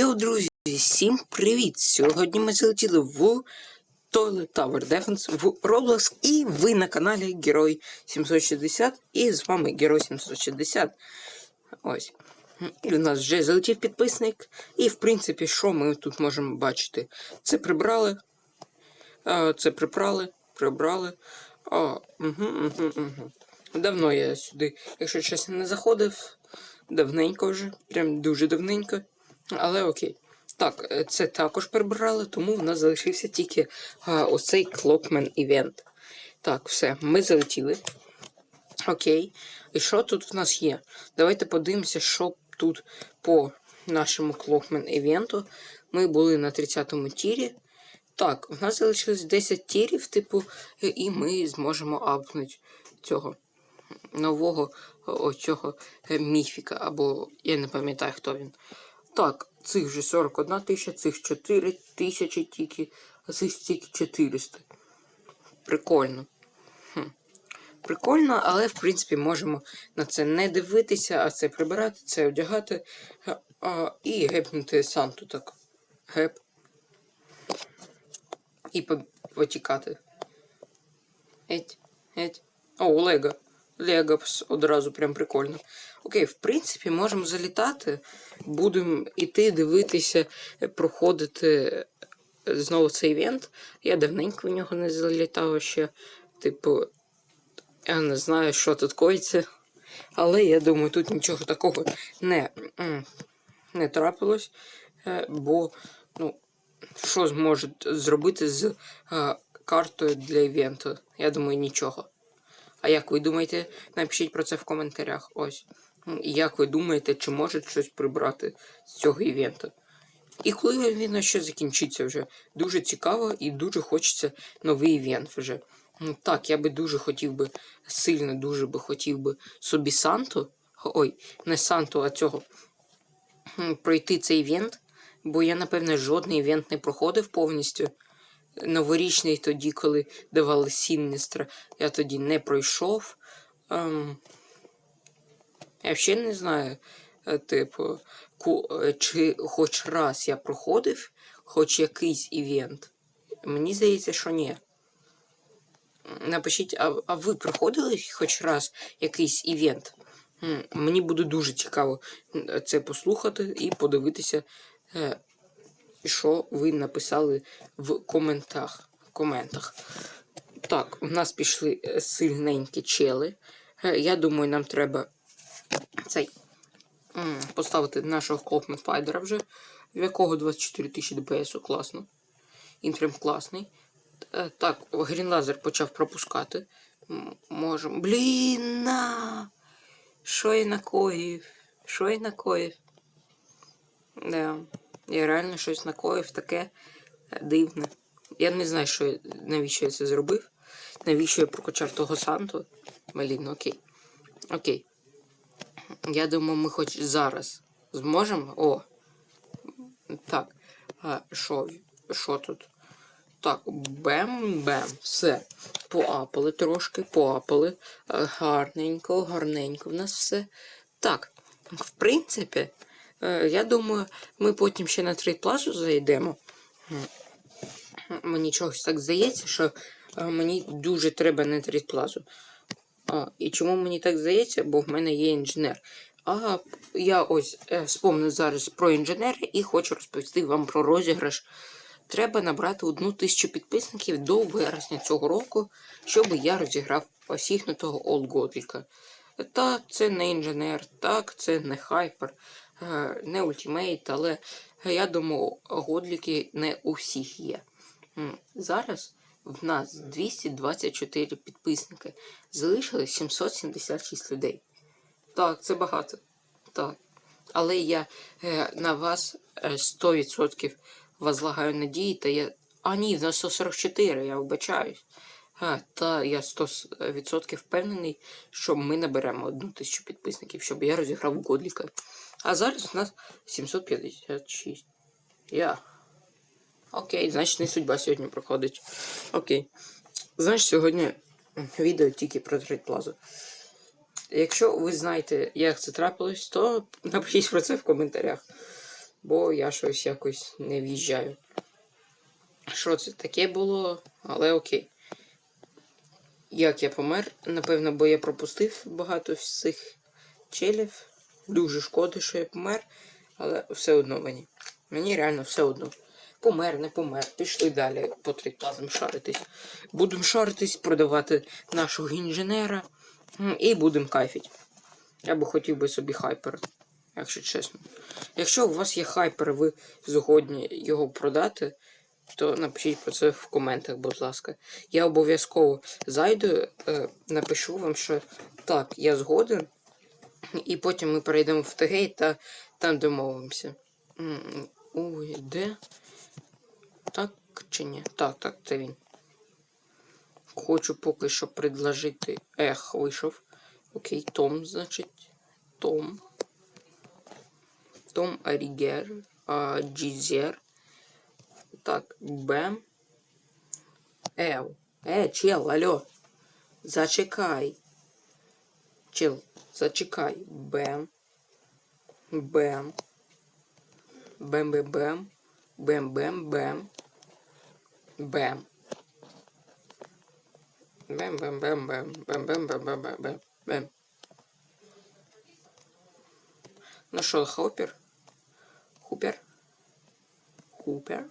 Йоу, друзі, всім привіт! Сьогодні ми залетіли в Toilet Tower Defense в Roblox і ви на каналі Герой 760 і з вами Герой 760. Ось. І у нас вже залетів підписник. І в принципі, що ми тут можемо бачити? Це прибрали. Це прибрали, прибрали. А, угу, угу, угу. Давно я сюди, якщо чесно, не заходив. Давненько вже, прям дуже давненько. Але окей. Так, е, це також прибрали, тому в нас залишився тільки а, оцей Clockman івент. Так, все, ми залетіли. Окей. І що тут в нас є? Давайте подивимося, що тут по нашому Clockman івенту. Ми були на 30-му тірі. Так, в нас залишилось 10 тірів, типу, е, і ми зможемо апнути цього нового оцього е, міфіка, або я не пам'ятаю, хто він. Так, цих вже 41 тисяча, цих 4 тисячі тільки, а цих тільки 400. Прикольно. Хм. Прикольно, але в принципі можемо на це не дивитися, а це прибирати, це одягати а, і гепнути Санту так. Геп. І потікати. Еть, еть. О, Лего. Лего пс- одразу прям прикольно. Окей, в принципі, можемо залітати. Будемо іти дивитися, е, проходити е, знову цей івент. Я давненько в нього не залітав ще. Типу, я не знаю, що тут коїться. Але я думаю, тут нічого такого не, не трапилось. е, Бо, ну, що зможуть зробити з е, картою для івенту? Я думаю, нічого. А як ви думаєте, напишіть про це в коментарях. Ось. І як ви думаєте, чи можуть щось прибрати з цього івенту? І коли він ще закінчиться вже, дуже цікаво і дуже хочеться новий івент вже. Так, я би дуже хотів би, сильно дуже би хотів би собі Санту. Ой, не Санту, а цього. Пройти цей івент, бо я, напевне, жодний івент не проходив повністю. Новорічний тоді, коли давали Сіннестра, я тоді не пройшов. Ем, я взагалі не знаю, е, типу, е, чи хоч раз я проходив хоч якийсь івент. Мені здається, що ні. Напишіть, а, а ви проходили хоч раз якийсь івент? Мені буде дуже цікаво це послухати і подивитися, е, що ви написали в коментах. коментах. Так, у нас пішли е, сильненькі чели. Е, Я думаю, нам треба цей поставити нашого Клопмен Файдера вже, в якого 24 тисячі ДПС, класно. Він прям класний. Е, Так, Грінлазер почав пропускати. Можемо. Блін! Що я накоїв? Що я накоїв? Да. Я реально щось накоїв таке е, дивне. Я не знаю, що навіщо я це зробив. Навіщо я прокачав того Санту? Блін, окей. Окей. Я думаю, ми хоч зараз зможемо. О. Так. Що? Що тут? Так, бем-бем. Все. Поапали трошки, поапали. Е, Гарненько, гарненько в нас все. Так, в принципі, я думаю, ми потім ще на трейд плазу зайдемо. Мені чогось так здається, що е, мені дуже треба на трейд плазу. І чому мені так здається? Бо в мене є інженер. А я ось е, спомнив зараз про інженера і хочу розповісти вам про розіграш. Треба набрати одну тисячу підписників до вересня цього року, щоб я розіграв посіхнутого Олдгодліка. Так, це не інженер, так, це не хайпер, е, не ультимейт, але я думаю, годліки не у всіх є. Зараз в нас 224 підписники. Залишилось 776 людей. Так, це багато. Так. Але я е, на вас е, 100% возлагаю надії, та я. А ні, на 144, я вибачаюсь. А, та я 100% впевнений, що ми наберемо одну тисячу підписників, щоб я розіграв Годліка. А зараз у нас 756. Я. Окей, значить не судьба сьогодні проходить. Окей. Значить, сьогодні відео тільки про Трейд Плазу. Якщо ви знаєте, як це трапилось, то напишіть про це в коментарях. бо я щось якось не в'їжджаю. Що це таке було, але окей. Як я помер, напевно, бо я пропустив багато всіх челів. Дуже шкода, що я помер, але все одно мені. Мені реально все одно. Помер, не помер. Пішли далі по тритплазам шаритись. Будемо шаритись, продавати нашого інженера і будемо кайфити. Я би хотів би собі хайпер, якщо чесно. Якщо у вас є хайпер, ви згодні його продати, то напишіть про це в коментах, будь ласка. Я обов'язково зайду, е, напишу вам, що так, я згоден. І потім ми перейдемо в ТГ та там домовимося. Ой, де? Так чи ні? Так, так, це він. Хочу поки що предложити. Ех, вийшов. Окей, Том, значить. Том. Том Арігер. А, Джізер. Так, Бем. Ев. Е, чел, алло. Зачекай. Чел, зачекай. Бем. Бем. Бем-бем-бем. Бем-бем-бем. Бем. Бем-бем-бем-бем. Бем-бем-бем-бем-бем. Бем. Нашел Хоппер. Хупер. Хупер.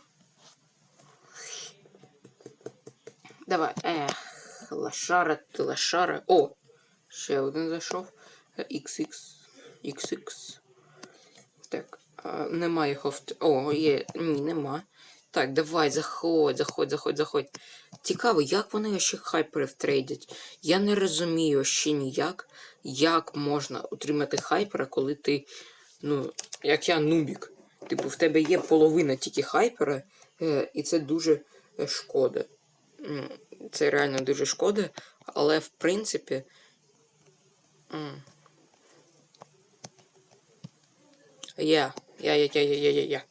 Давай. Ех, лошара, ти лошара. О! Ще один зайшов. XX. XX. Так. А, нема його. О, є. Ні, нема. Так, давай, заходь, заходь, заходь, заходь. Цікаво, як вони ще хайпери втрейдять. Я не розумію ще ніяк, як можна отримати хайпера, коли ти, ну, як я нубік. Типу, в тебе є половина тільки хайпера, е, і це дуже е, шкода. Це реально дуже шкода, але в принципі. М. Я, я, я, я, я, я, я, я.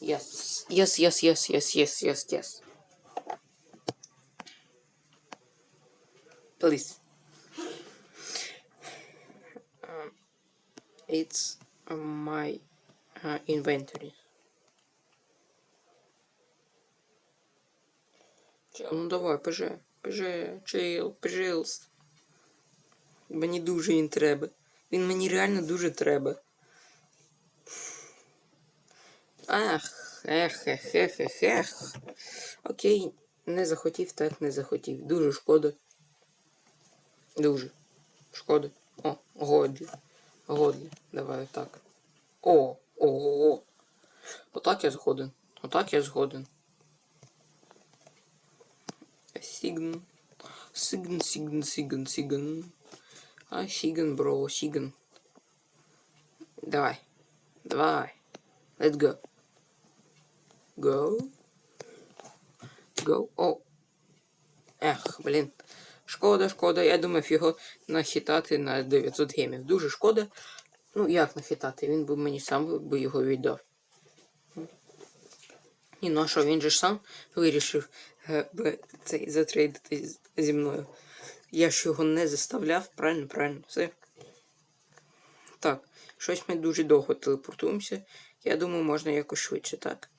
Yes. Yes, yes, yes, yes, yes, yes, yes. Please. Um, it's uh, my uh, inventory. Чел, ну давай, поже, поже, чел, пожалуйста. Мені дуже він треба. Він мені реально дуже треба. Ах, ех, ех, ех, ех, ех. Окей, не захотів, так не захотів. Дуже шкода. Дуже. Шкода. О, годлі. Годлі. Давай так. О, о, о. Отак я згоден. Отак я згоден. Сігн. Сігн, сігн, сігн, сігн. А, сігн, бро, сігн. Давай. Давай. Let's go. Go. Go. О. Ех, блін. Шкода, шкода. Я думав його нахитати на 900 гемів. Дуже шкода. Ну, як нахитати? Він би мені сам би його віддав. Ні, ну а що, він же ж сам вирішив е, цей затрейдити зі мною. Я ж його не заставляв, правильно, правильно, все. Так, щось ми дуже довго телепортуємося. Я думаю, можна якось швидше, так?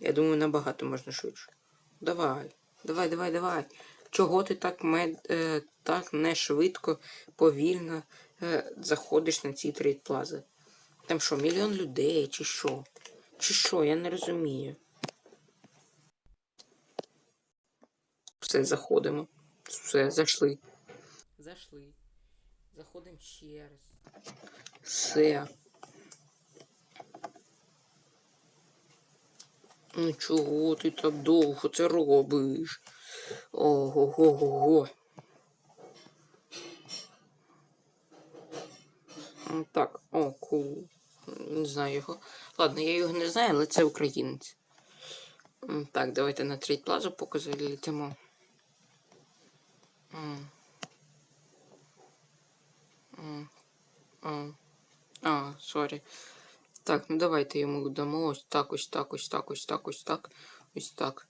Я думаю, набагато можна швидше. Давай, давай, давай, давай. Чого ти так мед, е, так не швидко, повільно е, заходиш на ці трейд плази? Там що, мільйон людей, чи що? Чи що, я не розумію. Все, заходимо. Все, зайшли. Зайшли. Заходимо ще раз. Все. Ну чого ти так довго це робиш? Ого-го-го-го. Так, о, кул. Не знаю його. Ладно, я його не знаю, але це українець. Так, давайте на треть плазу поки залітимо. А, сорі. Так, ну давайте йому дамо ось так, ось так, ось так, ось так, ось так, ось так.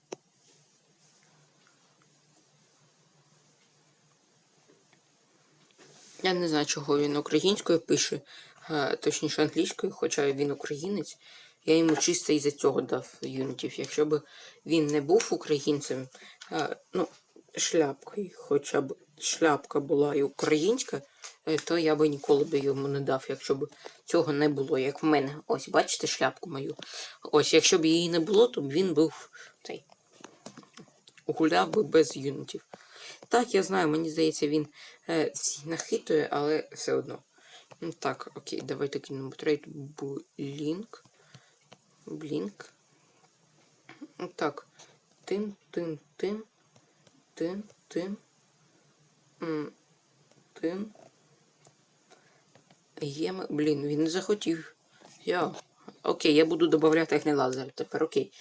Я не знаю, чого він українською пише, а, точніше англійською, хоча він українець. Я йому чисто із-за цього дав юнітів. Якщо б він не був українцем, е, ну, шляпкою, хоча б шляпка була і українська, е, то я би ніколи б йому не дав, якщо б цього не було, як в мене. Ось, бачите шляпку мою. Ось, якщо б її не було, то б він був цей. Гуляв би без юнітів. Так, я знаю, мені здається, він е, всі нахитує, але все одно. Ну, Так, окей, давайте кинемо трейд блінк. Блінк. Ну, Так. Тин, тин, тин. Тин, тин. М, Тин. Єм. Блін, він не захотів. Я. Окей, я буду додавати грінлазер тепер, окей.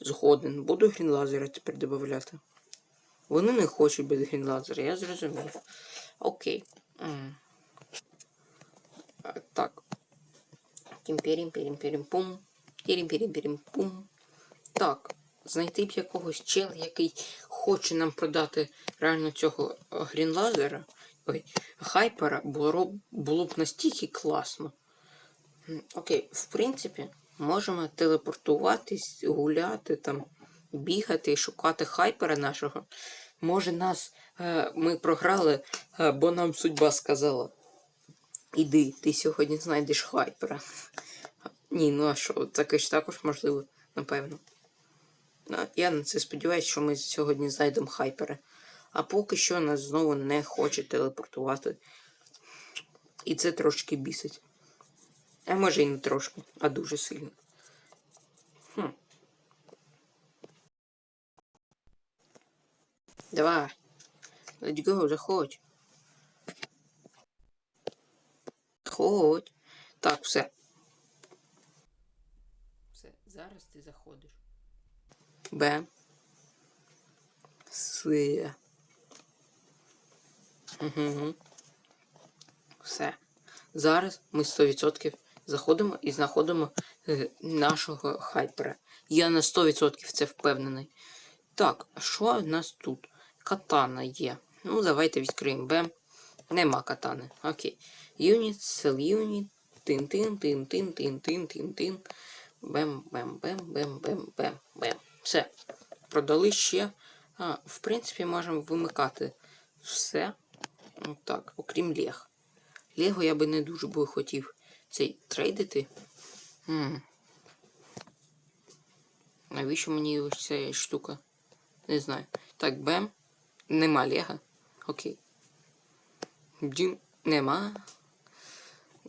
Згоден. Буду грінлазера тепер додавати. Вони не хочуть без грінлазера, я зрозумів. Окей. А, Так. Тім-пірім, пірім, пірім, пум. Пірім, пірім, пірім, пум. Так. Знайти б якогось чела, який хоче нам продати реально цього е, грінлазера. Ой, хайпера було, було б настільки класно. Окей, в принципі, можемо телепортуватись, гуляти там, бігати і шукати хайпера нашого. Може, нас е, ми програли, е, бо нам судьба сказала. Іди, ти сьогодні знайдеш хайпера. Ні, ну а що, таке ж також можливо, напевно. Я на це сподіваюся, що ми сьогодні знайдемо хайпера. А поки що нас знову не хоче телепортувати. І це трошки бісить. А може і не трошки, а дуже сильно. Хм. Давай. Let's go, заходь. Заходь. Так, все. Все, зараз ти заходиш. Б. С. Угу. Все. Зараз ми 100% заходимо і знаходимо е, нашого хайпера. Я на 100% це впевнений. Так, що в нас тут? Катана є. Ну, давайте відкриємо Бем. Нема катани. Окей. Юніт, сел юніт. Тин тин Все. Продали ще. А, в принципі, можемо вимикати все. Так, окрім Лег. Лего я би не дуже би хотів цей трейдити. М. Навіщо мені ось ця штука? Не знаю. Так, бем. Нема Лего. Окей. Дім. Нема.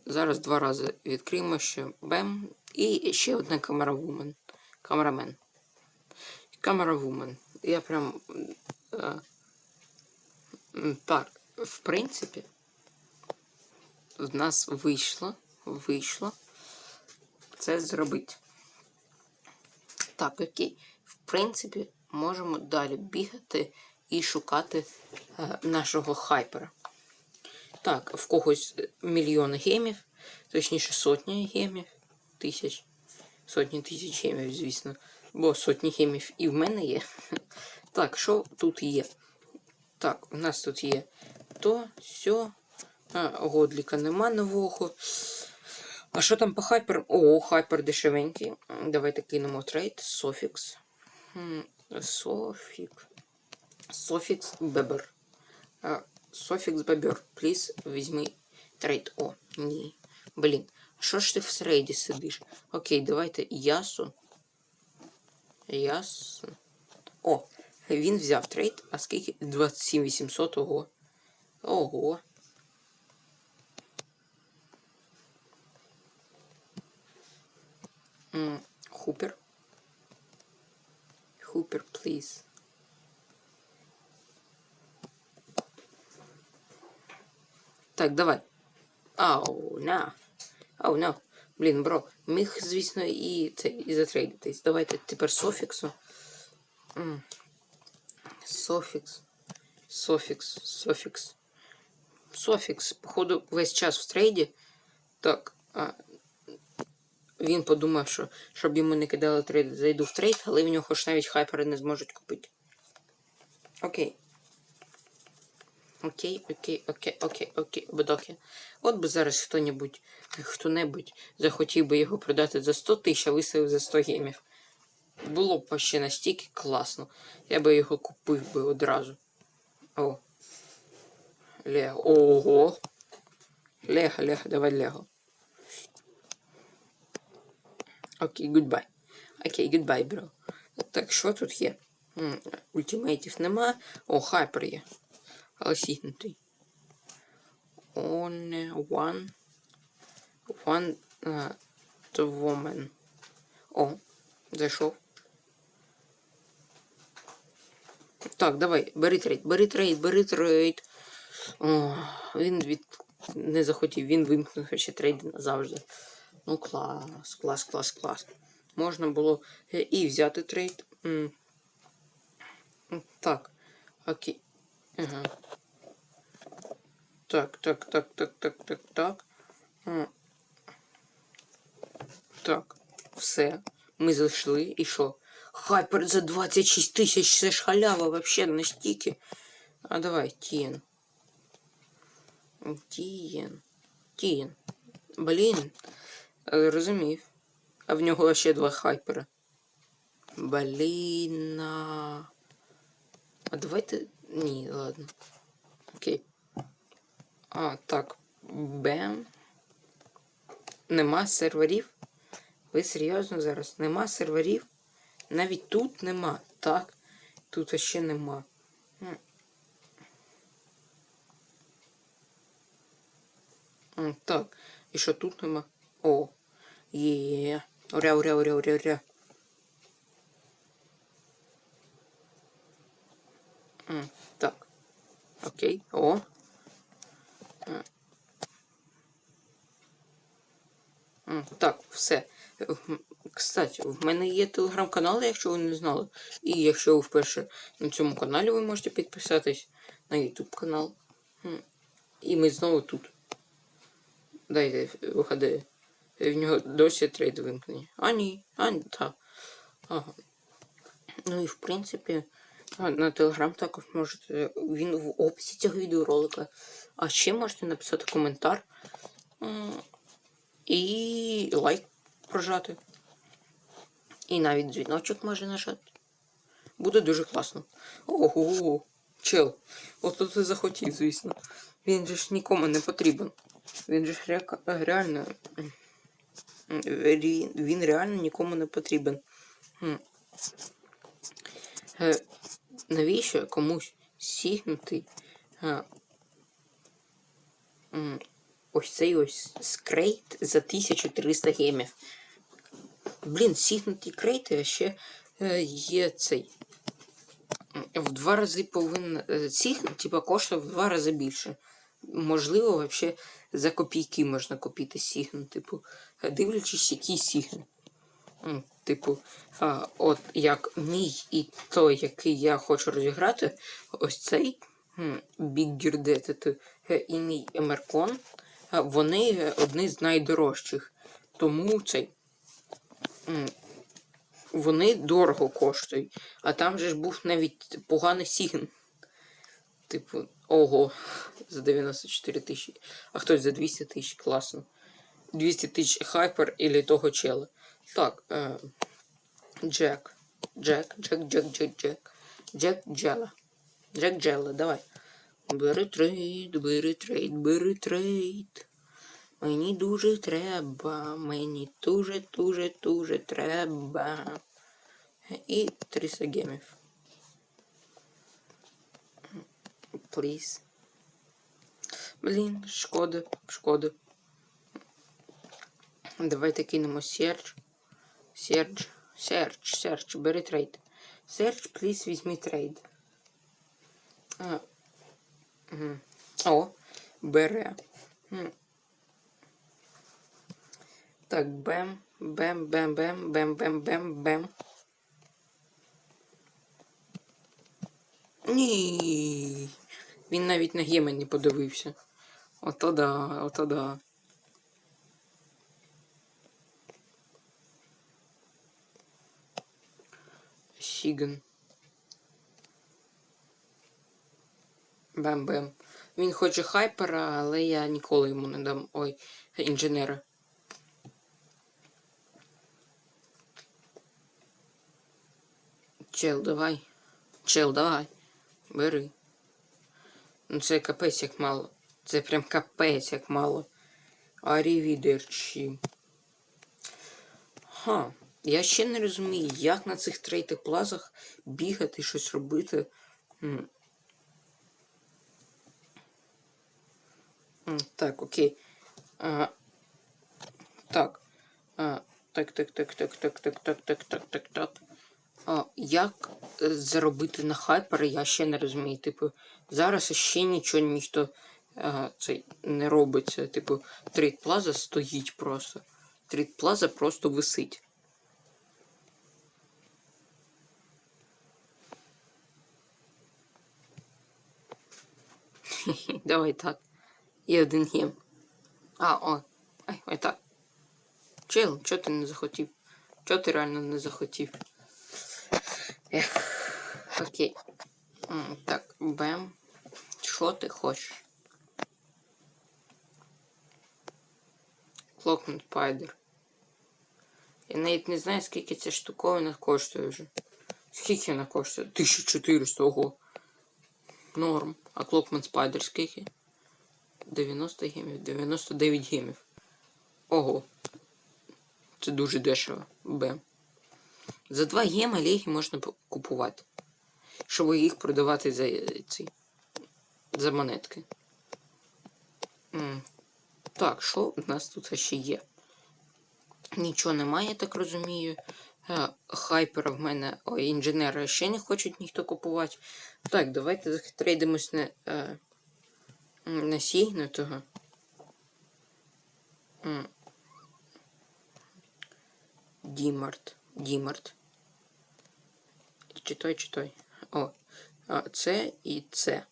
Зараз два рази відкриємо ще бем. І ще одна камера вумен. Камерамен. Камера вумен. Я прям. Е, так, в принципі, в нас вийшло. Вийшло. Це зробити. Так, окей. В принципі, можемо далі бігати і шукати е, нашого хайпера. Так, в когось мільйони гемів, точніше сотні гемів, тисяч, сотні тисяч гемів, звісно. Бо сотні гемів і в мене є. Так, що тут є? Так, у нас тут є то, сьо. А, Годліка нема нового. А що там по хайпер? О, хайпер дешевенький. Давайте кинемо трейд. Софікс. Софік. Софікс Бебер. Софікс Бебер. Пліз, візьми трейд. О, ні. Блін. Що ж ти в трейді сидиш? Окей, давайте ясу. Ясно. О, він взяв трейд. А скільки? 27 800, ого. Ого. Хупер. Хупер, please. Так, давай. Ау, на. Ау, на. Блін, бро, міг, звісно, і це і затрейдитись. Давайте тепер софіксу. Софікс. Софікс. Софікс. Софікс. Походу, весь час в трейді. Так. А, він подумав, що щоб йому не кидали трейд, зайду в трейд, але в нього ж навіть хайпери не зможуть купити. Окей. Окей, окей, окей, окей, окей, бедоки. От би зараз хто-небудь, хто-небудь захотів би його продати за 100 тисяч, а виставив за 100 гемів. Було б ще настільки класно. Я би його купив би одразу. О. Лего. Ого. Лего, Лего, давай Лего. Окей, гудбай. Окей, гудбай, бро. Так, що тут є? Ультимейтів нема. О, хайпер є. Але сігнутий. One. One uh, woman. О, зайшов. Так, давай, бери трейд, бери трейд, бери трейд. О, він від... не захотів, він вимкнув ще трейд назавжди. Ну, клас, клас, клас, клас. Можна було е, і взяти трейд. Так. Окей. Ага. Так, так, так, так, так, так, так. Так, все. Ми зайшли і що? Хайпер за 26 тисяч, це ж халява вообще настільки. А давай, Тієн. Тієн. Тієн. Блін. е, Розумів. А в нього ще два хайпера. Блін. А давайте. Ні, ладно. Окей. А, так. Бем. Нема серверів. Ви серйозно зараз? Нема серверів? Навіть тут нема. Так. Тут ще нема. Так. І що тут нема? О. Є. Уря, уря, уря, уря, уря. Так. Окей. О. Так, все. Кстати, в мене є телеграм-канал, якщо ви не знали. І якщо ви вперше на цьому каналі, ви можете підписатись на YouTube канал. І ми знову тут. Дайте виходи. В нього досі трейд вимкнені. А ні, а ні, так. Ага. Ну і в принципі, на телеграм також можете. Він в описі цього відеоролика. А ще можете написати коментар. І лайк прожати. І навіть дзвіночок може нажати. Буде дуже класно. Ого, чел. От тут ти захотів, звісно. Він же ж нікому не потрібен. Він же ж ре- реально. Він реально нікому не потрібен. Навіщо комусь сігнути м, ось цей ось скрейт за 1300 гемів? Блін, сігнуті крейти, а ще е, є цей. В два рази повинен. е, типа, коштує в два рази більше. Можливо, вообще за копійки можна купити сігнут. Типу, дивлячись, який сігнут. Типу, а, от як мій і той, який я хочу розіграти, ось цей е, і мій Емеркон, вони е, одні з найдорожчих. Тому цей. Вони дорого коштують. А там же ж був навіть поганий сігн. Типу, ого, за 94 тисячі. А хтось за 200 тисяч, класно. 200 тисяч хайпер или того чела. Так, е, Джек. Джек, Джек, Джек, Джек, Джек. Джек Джела. Джек Джела, давай. Бери трейд, бери трейд, бери трейд. Мені дуже треба, мені дуже, дуже, дуже треба. І 300 гемів. Please. Блін, шкода, шкода. Давайте кинемо Серж. Серж. Серж, Серж, бери трейд. Серж, пліз, візьми трейд. О, бере. Так, бем, бем, бем, бем, бем, бем, бем, бем. Ні. Він навіть на геми не подивився. Ото да, ото да. Сіган. Бем-бем. Він хоче хайпера, але я ніколи йому не дам. Ой, інженера. Чел, давай. Чел, давай. Бери. Ну це капець як мало. Це прям капець як мало. Арівідерчі. Ха. Я ще не розумію, як на цих третіх плазах бігати, щось робити. Так, окей. А, так. А, так, так, так, так, так, так, так, так, так, так, так. А, як е, заробити на хайпер, я ще не розумію. Типу, зараз ще нічого ніхто а, цей, не робиться. Типу, трейд плаза стоїть просто. Трейд плаза просто висить. Давай так. І один гем. А, о. Ай, ой так. Чел, чого ти не захотів? Чого ти реально не захотів? Ех. Окей. Так, бем. Що ти хочеш? Clockman Spider. Я навіть не знаю, скільки ця штуковина коштує вже. Скільки вона коштує? 1400, ого. Норм. А Clockman Spider скільки? 90 гемів, 99 гемів. Ого. Це дуже дешево. Б. За 2 гема легі можна купувати. Щоб їх продавати за ці. За монетки. Так, що в нас тут ще є? Нічого немає, я так розумію. Е, Хайпера в мене. Ой, інженера ще не хочуть ніхто купувати. Так, давайте трейдимось на. Е, м, на сігнутого. Дімарт. Дімарт. Чи той. О. Це і це.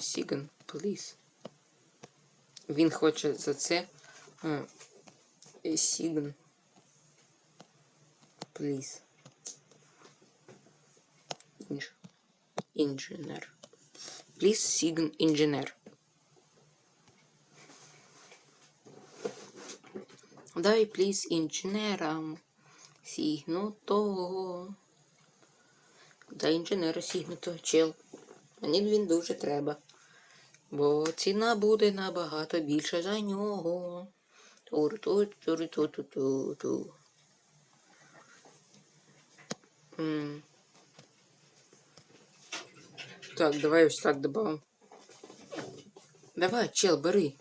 Сіган, please. Він хоче за це. Сіган. Please. Інженер. Please, Сіган, інженер. Дай, пліз, інженерам сігнутого. Дай інженера сігнутого, чел. Мені він дуже треба. Бо ціна буде набагато більше за нього. Тур-тур-тур-ту-ту-ту-ту. Так, давай ось так добавим. Давай, чел, бери.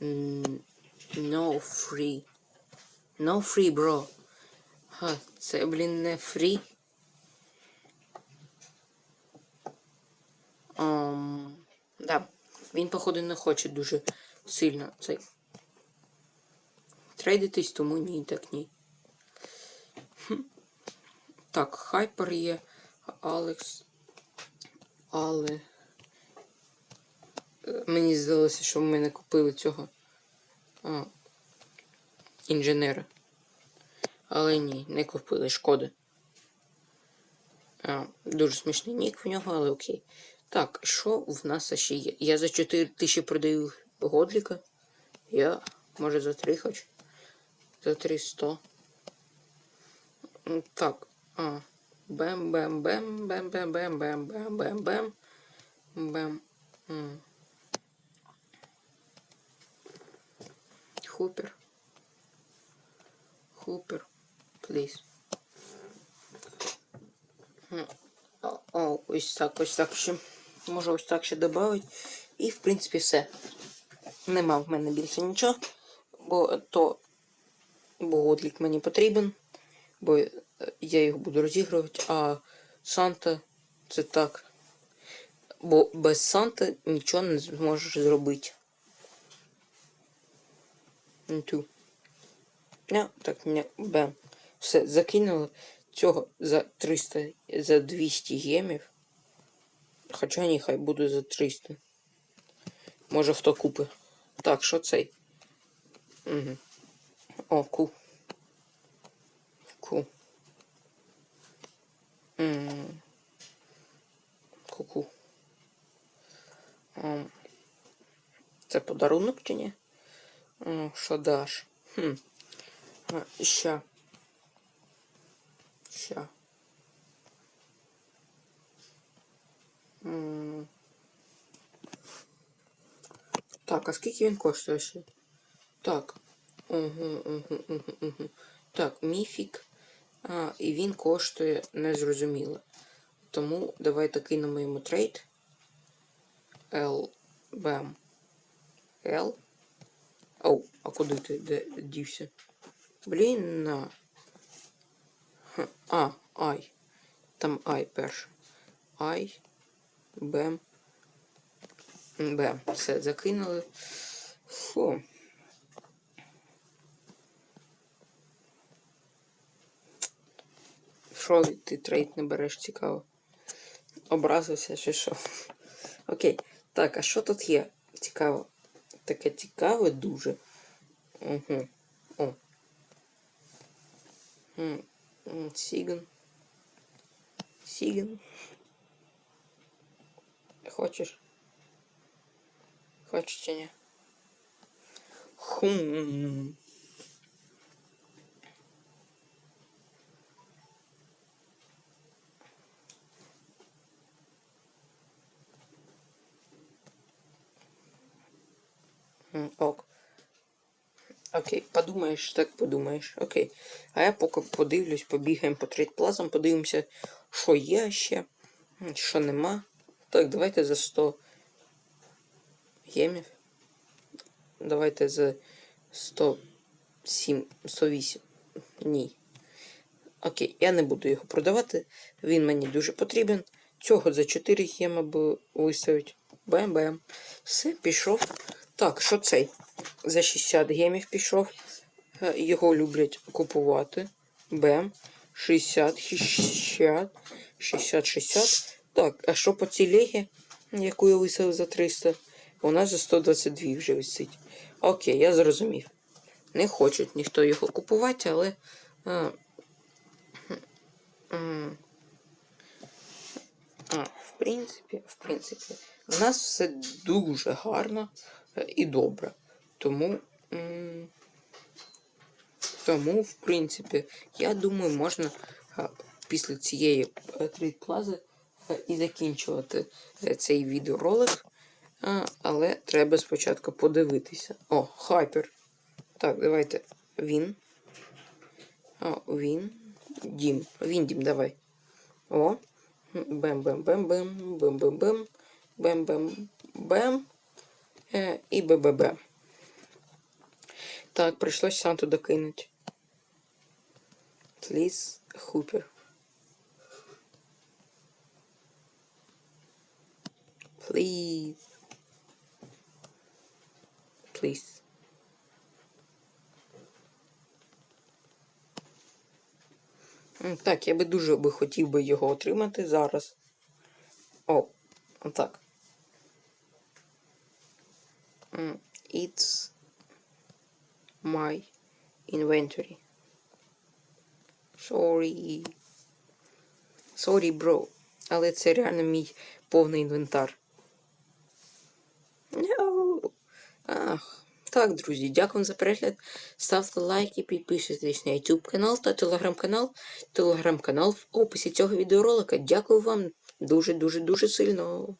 No free. No free, bro. Ха, це, блін, не free. Um, да. Він, походу, не хоче дуже сильно цей. Трейдитись, тому ні, так ні. Так, хайпер є. Алекс. Але. Е, Мені здалося, що ми не купили цього а, інженера. Але ні, не купили, шкода. А, дуже смішний нік в нього, але окей. Так, що в нас ще є? Я за 4 тисячі продаю Годліка. Я, може, за три хоч. За 300. Так. А. Бем-бем-бем, бем-бем-бем-бем-бем-бем-бем. Бем. Хупер. Хупер. Пліз. О, ось так, ось так ще. Можу ось так ще додати. І, в принципі, все. Нема в мене більше нічого. Бо то. Бо Годлік мені потрібен. Бо е, я їх буду розігрувати. А Санта це так. Бо без Санта нічого не зможеш зробити. Ту. Не, так, не, бем. Все, закинули цього за 300, за 200 гемів. Хоча ні, хай буде за 300. Може хто купить. Так, що цей? Угу. О, ку. Ку. Ку-ку. Це подарунок чи ні? Що даш? Хм. Ща. Ща. М. Так, а скільки він коштує ще? Так. Угу, угу, угу, угу. Так, міфік. А, і він коштує незрозуміло. Тому давайте кинемо йому трейд. L. Бем. L. Оу, а куди ти де, дівся? Блін, на. А, ай. Там ай перше. Ай. Бем. Бем. Все, закинули. Фу. Що ти трейд не береш цікаво? Образився чи що? Окей. Так, а що тут є? Цікаво. Таке цікаве дуже. Угу. О. Сіган. Сіган. Хочеш? Хочеш чи ні? Хм. Ок. Окей, подумаєш, так подумаєш. Окей. А я поки подивлюсь, побігаємо по трейдплазам, подивимося, що є ще, що нема. Так, давайте за 100 ємів. Давайте за 107, 108. Ні. Окей, я не буду його продавати. Він мені дуже потрібен. Цього за 4 єма би виставить. Бем-бем. Все, пішов. Так, що цей? За 60 гемів пішов. Е, Його люблять купувати. Бем. 60, 60, 60, 60. Так, а що по цій легі, яку я виставив за 300? Вона за 122 вже висить. Окей, я зрозумів. Не хочуть ніхто його купувати, але. А, а, в принципі, в принципі, в нас все дуже гарно е, і добре. Тому, тому, в принципі, я думаю, можна е, після цієї е, трейд-плази е, і закінчувати е, цей відеоролик. Але треба спочатку подивитися. О, хайпер. Так, давайте він. О, він. Дім. Він дім, давай. О. Бем-бем-бем-бем. Бем-бем-бем. Бем-бем-бем. Е, і бе-бе-бе. Так, прийшлось Санту докинути. Пліз Хупер. Please. Please. Так, я би дуже би хотів би його отримати зараз. О, отак. It's my inventory. Sorry. Sorry, bro. Але це реально мій повний інвентар. No. Ах. Так, друзі, дякую за перегляд. Ставте лайки, підписуйтесь на YouTube канал та телеграм-канал. Телеграм-канал в описі цього відеоролика. Дякую вам дуже-дуже дуже сильно.